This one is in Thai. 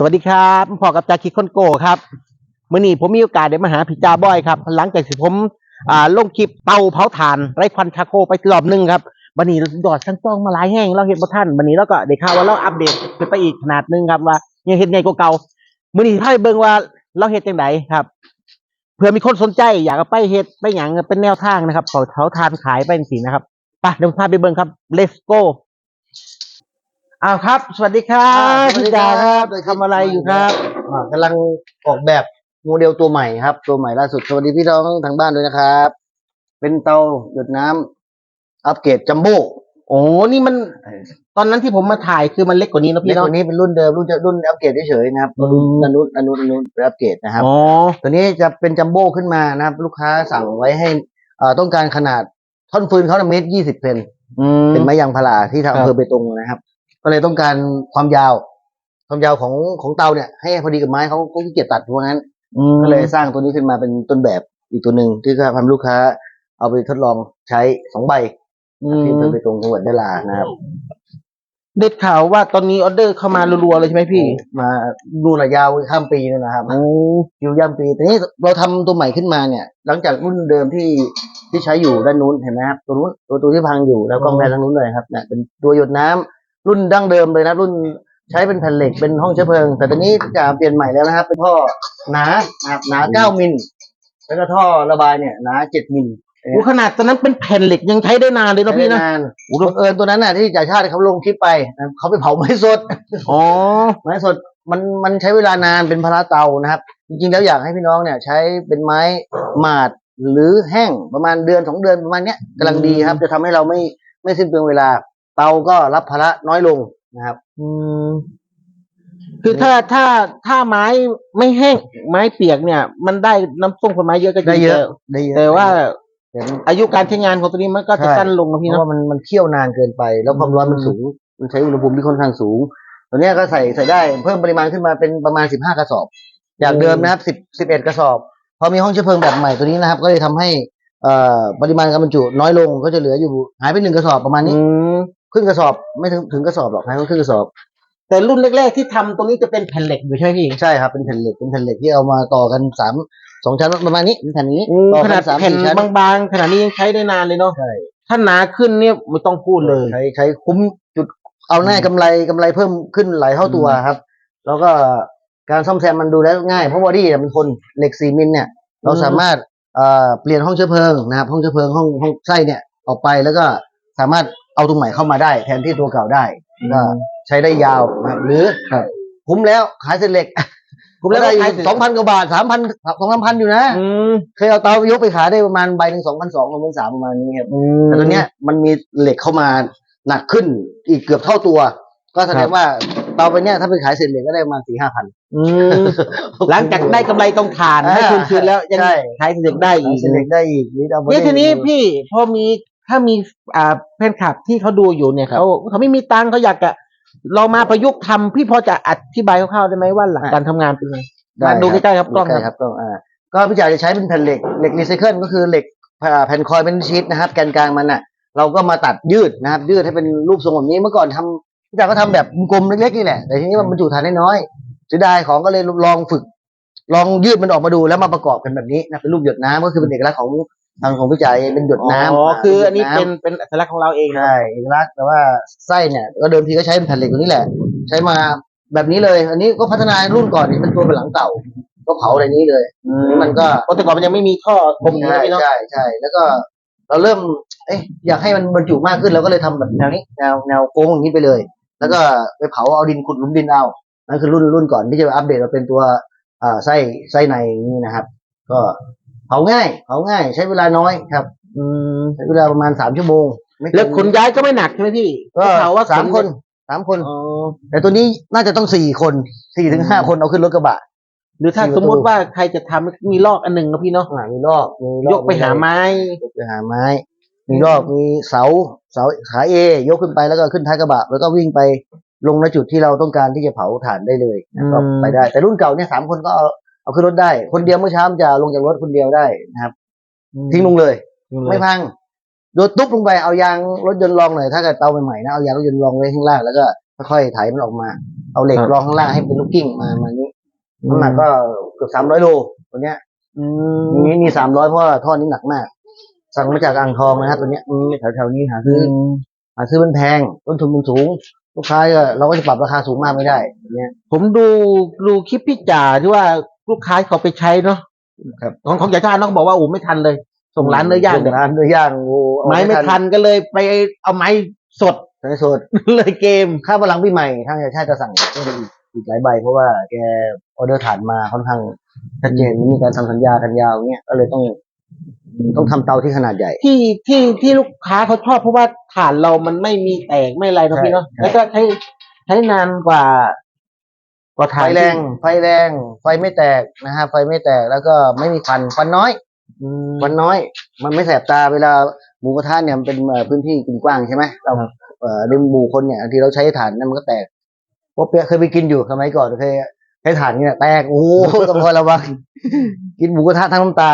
สวัสดีครับพอกับจาคิดคนโกครับเมื่อนี้ผมมีโอกาสได้มาหาพี่จาบอยครับหลังจากที่ผมอ่าลงคลิปเตาเผาถ่านไร้ควันชาโคไปรอบหนึงครับวันนี้ดอดช่างจ้องมาหลายแห้งเราเห็นบ่ท่านวันนี้เราก็ได้ข่าวว่าเราอัปเดตขึ้นไปอีกขนาดหนึงครับว่ายังเห็นใหญ่กว่าเก่าเมื่อนี้ให้เบิ่งว่าเราเฮ็ดจังไดครับ เพื่อมีคนสนใจอยากเอาไปเฮ็ดไปหยังเป็นแนวทางนะครับเขาเผาถ่านขายไปสินะครับไปเดี๋ยวพาไปเบิ่งครับ let's go อ้าวครับ สวัสดีครับสวัสพี่ดีจาครับสวัสดีทำอะไรอยู่ครับอ่ากำลังออกแบบโมเดลตัวใหม่ครับ ตัวใหม่ล่าสุดสวัสดีพี่น้องทางบ้านด้วยนะครับ เป็นเตาหยดน้ำอัปเกรดจัมโบ้โอ้นี่มัน ตอนนั้นที่ผมมาถ่ายคือมันเล็กกว่านี้เนอะเล็พี่กกเนาะว่านี้เป็นรุ่นเดิมรุ่นจะรุ่นอัปเกรดเฉยๆนะครับอืมอันนู้นอันนู้นอันนู้นเป็นอัปเกรดนะครับอ๋อตัวนี้จะเป็นจัมโบ้ขึ้นมานะครับ ลูกค้าสั่งไว้ให้เอ่อต้องการขนาดท่อนฟืนเขาเมตรยี่สิบเซนอืมเป็นไม้ยางพาราที่ทางครับอำเภอเบตงนะครับ ก็เลยต้องการความยาว ความยาวของของเตาเนี่ยให้พอดีกับไม้เขาเขาขี้เกียจตัดเพราะงั้นอืมก็เลยสร้างตัวนี้ขึ้นมาเป็นต้นแบบอีกตัวหนึ่งที่ทำลูกค้า เอาไปทดลองใช้สองใบอืที่อำเภมอเบตงจังหวัดยะลานะครับได้ข่าวว่าตอนนี้ออเดอร์เข้ามารัวๆเลยใช่ไหมพี่ มาดูระยาวข้ามปีนั่นนะครับโอ้คิวย่ำปีแต่นี้เราทำตัวใหม่ขึ้นมาเนี่ย หลังจากรุ่นเดิมที่ที่ใช้อยู่ด้านนู้นเห็นไหมครับตัวนู้นตัวตัวที่พังอยู่แล้วกล้องแพนทางนู้นเลยครับเนี่ยเป็นตัวหยดน้ำ รุ่นดั้งเดิมเลยนะ รุ่นใช้เป็นแผ่นเหล็กเป็นห้องเชื้อเพลิง แต่ตอนนี้จะเปลี่ยนใหม่แล้วนะครับ เป็นท่อหนานะครับหนาเก้ามิลแล้วก็ท่อระบายเนี่ยหนาเจ็ดมิลโหขนาดตอนนั้นเป็นแผ่นเหล็กยังใช้ได้นานเลยเนอะพี่นะใช้ได้นานบังเอิญตัวนั้นน่ะที่จ่าชาติเขาลงคลิปไปนะเขาไปเผาไม้สดอ๋อไม้สดมันมันใช้เวลานานเป็นพาราเตานะครับ จริงๆแล้วอยากให้พี่น้องเนี่ย ใช้เป็นไม้หมาดหรือแห้งประมาณเดือนสองเดือนประมาณเนี้ยกำลังดีครับ จะทำให้เราไม่ไม่สิ้นเปลืองเวลา เตาก็รับภาระน้อยลงนะครับ อืม คือถ้าถ้าถ้าไม้ไม่แห้งไม้เปียกเนี่ย มันได้น้ำส้มคนไม้เยอะก็จริงได้เยอะได้เยอะแต่ว่าเห็นอายุการใช้งานของตัวนี้มันก็จะใช่สั้นลงนะเพพี่ราะเนาะว่ามันมันเคี่ยวนานเกินไป แล้วความร้อนมันสูง มันใช้อุณหภูมิที่ค่อนข้างสูง ตัวเนี้ยก็ใส่ใส่ได้เพิ่มปริมาณขึ้นมาเป็นประมาณสิบห้ากระสอบ จากเดิมนะครับสิบสิบเอ็ดกระสอบ พอมีห้องเชื้อเพลิงแบบใหม่ตัวนี้นะครับ ก็เลยทำให้เอ่อปริมาณการบรรจุน้อยลงก็จะเหลืออยู่หายไปหนึ่งกระสอบประมาณนี้ อืม ครึ่งกระสอบไม่ถึงถึงกระสอบหรอกหายไปครึ่งกระสอบ แต่รุ่นแรกๆที่ทำตรงนี้จะเป็นแผ่นเหล็กอยู่ใช่ไหมพี่ใช่ครับเป็นแผ่นเหล็กเป็นแผ่นเหล็กที่เอามาต่อกันสามสองชั้นประมาณนี้เป็นแผ่นนี้ต่อขกันาดนสามแผ่นสี่ชั้นบางๆขนาดนี้ยังใช้ได้นานเลยเนาะใช่ถ้าหนาขึ้นเนี่ยไม่ต้องพูดเลย ใช้ใช้คุ้มจุดเอาแน่กำไรกำไรเพิ่มขึ้นหลายเท่าตัวครับ แล้วก็การซ่อมแซมมันดูแล้วง่ายเพราะบอดี้เนี่ยมันทนเหล็กสี่มิลเนี่ย เราสามารถเอ่อเปลี่ยนห้องเชื้อเพลิงนะครับห้องเชื้อเพลิงห้องห้องไส้เนี่ยออกไปแล้วก็สามารถ เอาตรงใหม่เข้ามาได้ แทนที่ตัวเก่าได้ก็ใช้ได้ยาวนะครับหรือครับคุ้มแล้วขายเสร็จเหล็ก คุ้มแล้วได้ขายเสร็จสองพันกว่าบาทสามพันสองสามพันอยู่นะอืมเคยเอาเตายกไปขายได้ประมาณใบหนึ่งสองพันสองสองพันสามประมาณนี้ครับอืมแต่ตัวเนี้ยมันมีเหล็กเข้ามาหนักขึ้นอีกเกือบเท่าตัว ก็แสดครังบว่าเตาไปเนี้ยถ้าไปขายเสร็จเหล็กก็ได้ประมาณสี่ห้าพันอืมหลังจากได้กำไรตรงฐานให้คืนคืนแล้วยังใช่ขายเสร็จได้อีกเสร็จเหล็กได้อีกหรือเอาไปเนี่ยทีนี้ได้พี่พอมี ถ้ามีอ่าแฟนคลับที่เขาดูอยู่เนี่ยเขาเขาไม่มีตังค์เขาอยากจะเรามาประยุกต์ทำพี่พอจะอธิบายคร่าวๆได้ไหมว่าหลักการทำงานเป็นไงได้มาดูใกล้ๆครับกล้องใกล้คครับรับกล้องอ่าก็พี่จ่ายจะใช้เป็นแผ่นเหล็กเหล็กรีไซเคิลก็คือเหล็กอ่าแผ่นคอยล์เป็นชิ้นนะครับแกนกลางมันอะ เราก็มาตัดยืดนะครับ ยืดให้เป็นรูปทรงแบบนี้เมื่อก่อนทำพี่จ่ายก็ทำแบบกลมๆเล็กๆนี่แหละแต่ทีนี้มันบรรจุฐานได้น้อยเสียดายของก็เลยลองฝึก ลองยืดมันออกมาดูแล้วมาประกอบกันแบบนี้นะเป็นรูปหยดน้ำก็คือเป็นเอกลักษณ์ของ ทางของพี่จ่ายเป็นหยดน้ำอ๋อคืออันนี้หยดำเป็นเป็นอัตลักษณ์ของเราเองนะใช่เอกลักษณ์แต่ว่าไส้เนี่ย ก็เดิมทีก็ใช้เป็นแผ่นเหล็กตัวนี้แหละ ใช้มาแบบนี้เลย อันนี้ก็พัฒนารุ่นก่อนนี่เป็นตัวเป็นหลังเต่า ก็เผาอะไรนี้เลยอืมันก็เพราะแต่ก่อนมันยังไม่มีท่อกลมอย่างใช่นี้เนาะใช่ใช่แล้วก็เราเริ่ม เอ๊ะอยากให้มันบรรจุมากขึ้นเราก็เลยทำแบบแนวนี้แนวแนวโค้งอย่างนี้ไปเลย แล้วก็ไปเผาเอาดินขุดหลุมดินเอานั่นคือรุ่นรุ่นก่อนที่จะอัปเดตมาเป็นตัวอ่าไส้ไส้ในนี่นะครับ ก็ เผาง่ายเผาง่าย ใช้เวลาน้อยครับ อืมใช้เวลาประมาณสามชั่วโมงไม่เกิแล้วขนย้ายก็ไม่หนักใช่ไหมพี่ก็ได้ข่าวว่าสามขคนสามคน อ๋อ แต่ตัวนี้น่าจะต้องสี่คนสี่ถึงห้าคนเอาขึ้นรถกระบะ หรือถ้าสี่ประตู สมมติว่าใครจะทำมีลอกอันหนึ่งนะพี่เนาะอ่ามีรอบมีรอบยกไปหาไม้ ยกไปหาไม้ มีรอบมีเสาเสาขาเอยกขึ้นไปแล้วก็ขึ้นท้ายกระบะ แล้วก็วิ่งไปลงในจุดที่เราต้องการที่จะเผาถ่านได้เลยนะก็อืม ไปได้ แต่รุ่นเก่าเนี่ยสามคนก็เอา เอาขึ้นรถได้ คนเดียวเมื่อเช้ามันจะลงจากรถคนเดียวได้นะครับ ทิ้งลงเลยทิ้งเลยไม่พังโดดตุ๊บลงไปเอายางรถยนต์รองหน่อยถ้าเกิดเตาใหม่ๆนะเอายางรถยนต์รองไว้ข้างล่างแล้วก็ค่อยๆไถมันออกมา เอาเหล็กครับรองข้างล่างให้เป็นลูกกิ้งมามานี้น้ำหนักก็เกือบสามร้อยโลตัวเนี้ยอืมนี้นี่สามร้อยเพราะว่าท่อนี้หนักมาก สั่งมาจากอ่างทองนะครับตัวเนี้ยอืมแถวแถวๆนี้หาซื้ออหาซื้อมันแพงต้นทุนมันสูงลูกค้าก็เราก็จะปรับราคาสูงมากไม่ได้เนี่ยผมดูดูคลิปพี่จ่าที่ว่า ลูกค้าเขาไปใช้เนาะครับของของจ่าชาติน้องบอกว่าโอ้ไม่ทันเลย ส่งร้านเนื้อย่างส่งร้านเนื้อย่างโอ้เอาไม้ไม่ทันก็เลยไปเอาไม้สดในโซนเลยเกมค่าพลังปีใหม่ทางชาติจะสั่งก็จะอีกอีกหลายใบเพราะว่าแกออเดอร์ฐานมาค่อนข้างชัดเจนมีการทำสัญญากันยาวเนี่ยก็เลยต้องต้องทำเตาที่ขนาดใหญ่ ที่ที่ที่ลูกค้าเขาชอบเพราะว่าฐานเรามันไม่มีแตกไม่อะไรเนอะใช่พี่เนาะใช่แล้วก็ใช้ใช้นานกว่า กว่าไฟฐานแรง ไฟแรง ไฟไม่แตกนะฮะ ไฟไม่แตกแล้วก็ไม่มีควันควันน้อยอืม ควันน้อย มันไม่แสบตาเวลาหมูกระทะเนี่ยมันเป็นเอ่อพื้นที่กินกว้างใช่ไหมเราครับ เอ่อดึงหมูคนเนี่ยบางทีเราใช้ถ่านนั่นมันก็แตกเพราะเปียเคยไปกินอยู่สมัยก่อนเคยใช้ถ่านเนี่ยแตกโอ้โห ต้องคอยระวัง กินหมูกระทะทั้งน้ำตา